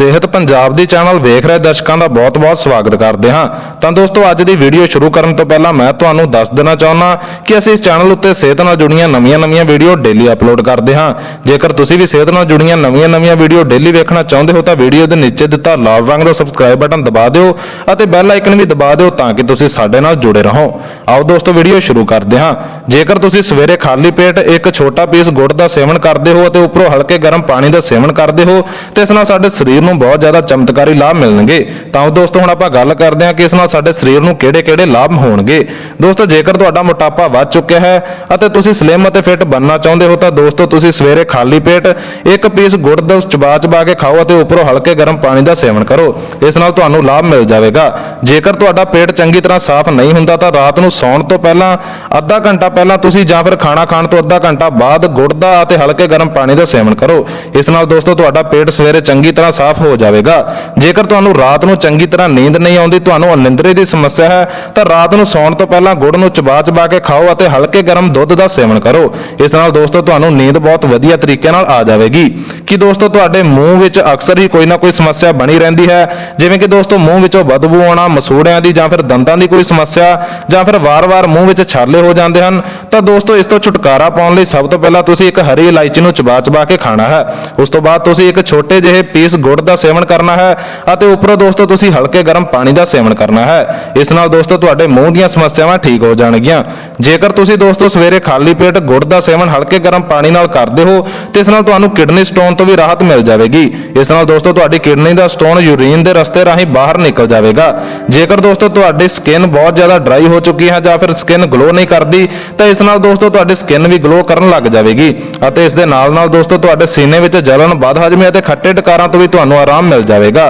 ਸਿਹਤ ਪੰਜਾਬ ਦੀ ਚੈਨਲ ਵੇਖ ਰਹੇ ਦਰਸ਼ਕਾਂ ਦਾ ਬਹੁਤ-ਬਹੁਤ ਸਵਾਗਤ ਕਰਦੇ ਹਾਂ। ਤਾਂ ਦੋਸਤੋ, ਅੱਜ ਦੀ ਵੀਡੀਓ ਸ਼ੁਰੂ ਕਰਨ ਤੋਂ ਪਹਿਲਾਂ ਮੈਂ ਤੁਹਾਨੂੰ ਦੱਸ ਦੇਣਾ ਚਾਹੁੰਦਾ ਕਿ ਅਸੀਂ ਇਸ ਚੈਨਲ ਉੱਤੇ ਸਿਹਤ ਨਾਲ ਜੁੜੀਆਂ ਨਵੀਆਂ-ਨਵੀਆਂ ਵੀਡੀਓ ਡੇਲੀ ਅਪਲੋਡ ਕਰਦੇ ਹਾਂ। ਜੇਕਰ ਤੁਸੀਂ ਵੀ ਸਿਹਤ ਨਾਲ ਜੁੜੀਆਂ ਨਵੀਆਂ-ਨਵੀਆਂ ਵੀਡੀਓ ਡੇਲੀ ਵੇਖਣਾ ਚਾਹੁੰਦੇ ਹੋ ਤਾਂ ਵੀਡੀਓ ਦੇ ਨੀਚੇ ਦਿੱਤਾ ਲਾਲ ਰੰਗ ਦਾ ਸਬਸਕ੍ਰਾਈਬ ਬਟਨ ਦਬਾ ਦਿਓ ਅਤੇ ਬੈਲ ਆਈਕਨ ਵੀ ਦਬਾ ਦਿਓ ਤਾਂ ਕਿ ਤੁਸੀਂ ਸਾਡੇ ਨਾਲ ਜੁੜੇ ਰਹੋ। ਆਓ ਦੋਸਤੋ, ਵੀਡੀਓ ਸ਼ੁਰੂ ਕਰਦੇ ਹਾਂ। ਜੇਕਰ ਤੁਸੀਂ ਸਵੇਰੇ ਖਾਲੀ ਪੇਟ ਇੱਕ ਛੋਟਾ ਪੀਸ ਗੁੜ ਦਾ ਸੇਵਨ ਕਰਦੇ ਹੋ ਅਤੇ ਉੱਪਰੋਂ ਹਲਕੇ ਗਰਮ ਪਾਣੀ ਦਾ ਸੇਵਨ ਕਰਦੇ ਹੋ, ਤੇ ਇਸ ਨਾਲ ਸਾਡੇ ਸਰੀਰ ਨੂੰ ਬਹੁਤ ਜ਼ਿਆਦਾ ਚਮਤਕਾਰੀ ਲਾਭ ਮਿਲਣਗੇ। ਤਾਂ ਦੋਸਤੋ, ਹੁਣ ਆਪਾਂ ਗੱਲ ਕਰਦੇ ਹਾਂ ਕਿ ਇਸ ਨਾਲ ਸਾਡੇ ਸਰੀਰ ਨੂੰ ਕਿਹੜੇ-ਕਿਹੜੇ ਲਾਭ ਹੋਣਗੇ। ਦੋਸਤੋ, ਜੇਕਰ ਤੁਹਾਡਾ ਮੋਟਾਪਾ ਵੱਧ ਚੁੱਕਿਆ ਹੈ ਅਤੇ ਤੁਸੀਂ ਸਲਿਮ ਅਤੇ ਫਿੱਟ ਬਣਨਾ ਚਾਹੁੰਦੇ ਹੋ, ਤਾਂ ਦੋਸਤੋ, ਤੁਸੀਂ ਸਵੇਰੇ ਖਾਲੀ ਪੇਟ ਇੱਕ ਪੀਸ ਗੁੜ ਦਾ ਚਬਾ ਚਬਾ ਕੇ ਖਾਓ ਅਤੇ ਉੱਪਰੋਂ ਹਲਕੇ ਗਰਮ ਪਾਣੀ ਦਾ ਸੇਵਨ ਕਰੋ। ਇਸ ਨਾਲ ਤੁਹਾਨੂੰ ਲਾਭ ਮਿਲ ਜਾਵੇਗਾ। ਜੇਕਰ ਤੁਹਾਡਾ ਪੇਟ ਚੰਗੀ ਤਰ੍ਹਾਂ ਸਾਫ਼ ਨਹੀਂ ਹੁੰਦਾ, ਤਾਂ ਰਾਤ ਨੂੰ ਸੌਣ ਤੋਂ ਪਹਿਲਾਂ, ਅੱਧਾ ਘੰਟਾ ਪਹਿਲਾਂ ਤੁਸੀਂ ਜਾਂ ਫਿਰ ਖਾਣਾ ਖਾਣ ਤੋਂ ਅੱਧਾ ਘੰਟਾ ਬਾਅਦ ਗੁੜ ਦਾ ਅਤੇ ਹਲਕੇ ਗਰਮ ਪਾਣੀ ਦਾ ਸੇਵਨ ਕਰੋ। ਇਸ ਨਾਲ ਦੋਸਤੋ, ਤੁਹਾਡਾ ਪੇਟ ਸਵੇਰੇ ਚੰਗੀ ਤਰ੍ਹਾਂ ਸਾਫ਼ ਹੋ ਜਾਵੇਗਾ। ਜੇਕਰ ਤੁਹਾਨੂੰ ਰਾਤ ਨੂੰ ਚੰਗੀ ਤਰ੍ਹਾਂ ਨੀਂਦ ਨਹੀਂ ਆਉਂਦੀ, ਤੁਹਾਨੂੰ ਅਨਿੰਦਰੇ ਦੀ ਸਮੱਸਿਆ ਹੈ, ਤਾਂ ਰਾਤ ਨੂੰ ਸੌਣ ਤੋਂ ਪਹਿਲਾਂ ਗੁੜ ਨੂੰ ਚਬਾ ਚਬਾ ਕੇ ਖਾਓ ਅਤੇ ਹਲਕੇ ਗਰਮ ਦੁੱਧ ਦਾ ਸੇਵਨ ਕਰੋ। ਇਸ ਨਾਲ ਦੋਸਤੋ, ਤੁਹਾਨੂੰ ਨੀਂਦ ਬਹੁਤ ਵਧੀਆ ਤਰੀਕੇ ਨਾਲ ਆ ਜਾਵੇਗੀ। ਕਿ ਦੋਸਤੋ, ਤੁਹਾਡੇ ਮੂੰਹ ਵਿੱਚ ਅਕਸਰ ਹੀ ਕੋਈ ਨਾ ਕੋਈ ਸਮੱਸਿਆ ਬਣੀ ਰਹਿੰਦੀ ਹੈ? ਜਿਵੇਂ ਕਿ ਦੋਸਤੋ, ਮੂੰਹ ਵਿੱਚੋਂ ਬਦਬੂ ਆਉਣਾ, ਮਸੂੜਿਆਂ ਦੀ ਜਾਂ ਫਿਰ ਦੰਦਾਂ ਦੀ ਕੋਈ ਸਮੱਸਿਆ, ਜਾਂ ਫਿਰ ਵਾਰ-ਵਾਰ ਮੂੰਹ ਵਿੱਚ ਛਾਲੇ ਹੋ ਜਾਂਦੇ ਹਨ, ਤਾਂ ਦੋਸਤੋ, ਇਸ ਤੋਂ ਛੁਟਕਾਰਾ ਪਾਉਣ ਲਈ ਸਭ ਤੋਂ ਪਹਿਲਾਂ ਤੁਸੀਂ ਇੱਕ ਹਰੀ ਇਲਾਇਚੀ ਨੂੰ ਚਬਾ ਚਬਾ ਕੇ ਖਾਣਾ ਹੈ। ਉਸ ਤੋਂ ਬਾਅਦ ਤੁਸੀਂ ਇੱਕ ਛੋਟੇ ਜਿਹੇ ਪੀਸ ਗੁੜ ਦਾ ਸੇਵਨ ਕਰਨਾ ਹੈ ਅਤੇ ਉੱਪਰੋਂ ਦੋਸਤੋ ਤੁਸੀਂ ਹਲਕੇ ਗਰਮ ਪਾਣੀ ਦਾ ਸੇਵਨ ਕਰਨਾ ਹੈ। ਇਸ ਨਾਲ ਦੋਸਤੋ ਤੁਹਾਡੇ ਮੂੰਹ ਦੀਆਂ ਸਮੱਸਿਆਵਾਂ ਠੀਕ ਹੋ ਜਾਣਗੀਆਂ। ਜੇਕਰ ਤੁਸੀਂ ਦੋਸਤੋ ਸਵੇਰੇ ਖਾਲੀ ਪੇਟ ਗੁੜ ਦਾ ਸੇਵਨ ਹਲਕੇ ਗਰਮ ਪਾਣੀ ਨਾਲ ਕਰਦੇ ਹੋ, ਤੇ ਇਸ ਨਾਲ ਤੁਹਾਨੂੰ ਕਿਡਨੀ ਸਟੋਨ ਤੋਂ ਵੀ ਰਾਹਤ ਮਿਲ ਜਾਵੇਗੀ। ਇਸ ਨਾਲ ਦੋਸਤੋ ਤੁਹਾਡੀ ਕਿਡਨੀ ਦਾ ਸਟੋਨ ਯੂਰੀਨ ਦੇ ਰਸਤੇ ਰਾਹੀਂ ਬਾਹਰ ਨਿਕਲ ਜਾਵੇਗਾ। ਜੇਕਰ ਦੋਸਤੋ ਤੁਹਾਡੀ ਸਕਿਨ ਬਹੁਤ ਜ਼ਿਆਦਾ ਡਰਾਈ ਹੋ ਚੁੱਕੀ ਹੈ ਜਾਂ ਫਿਰ ਸਕਿਨ ਗਲੋ ਨਹੀਂ ਕਰਦੀ, ਤਾਂ ਇਸ ਨਾਲ ਦੋਸਤੋ ਤੁਹਾਡੀ ਸਕਿਨ ਵੀ ਗਲੋ ਕਰਨ ਲੱਗ ਜਾਵੇਗੀ। ਅਤੇ ਇਸ ਦੇ ਨਾਲ ਨਾਲ ਦੋਸਤੋ ਤੁਹਾਡੇ ਸੀਨੇ ਵਿੱਚ ਜਲਨ ਵੱਧ ਹਜਮੀ ਅਤੇ ਖੱਟੇ ਟਕਾਰਾਂ ਤੋਂ ਵੀ ਤੁਹਾਨੂੰ ਤੁਹਾਨੂੰ ਆਰਾਮ ਮਿਲ ਜਾਵੇਗਾ।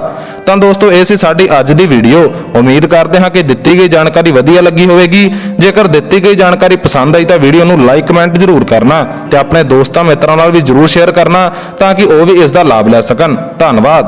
ਤਾਂ ਦੋਸਤੋ, ਇਹ ਸੀ ਸਾਡੀ ਅੱਜ ਦੀ ਵੀਡੀਓ। ਉਮੀਦ ਕਰਦੇ ਹਾਂ ਕਿ ਦਿੱਤੀ ਗਈ ਜਾਣਕਾਰੀ ਵਧੀਆ ਲੱਗੀ ਹੋਵੇਗੀ। ਜੇਕਰ ਦਿੱਤੀ ਗਈ ਜਾਣਕਾਰੀ ਪਸੰਦ ਆਈ ਤਾਂ ਵੀਡੀਓ ਨੂੰ ਲਾਈਕ, ਕਮੈਂਟ ਜ਼ਰੂਰ ਕਰਨਾ ਤੇ ਆਪਣੇ ਦੋਸਤਾਂ ਮਿੱਤਰਾਂ ਨਾਲ ਵੀ ਜ਼ਰੂਰ ਸ਼ੇਅਰ ਕਰਨਾ ਤਾਂ ਕਿ ਉਹ ਵੀ ਇਸ ਦਾ ਲਾਭ ਲੈ ਸਕਣ। ਧੰਨਵਾਦ।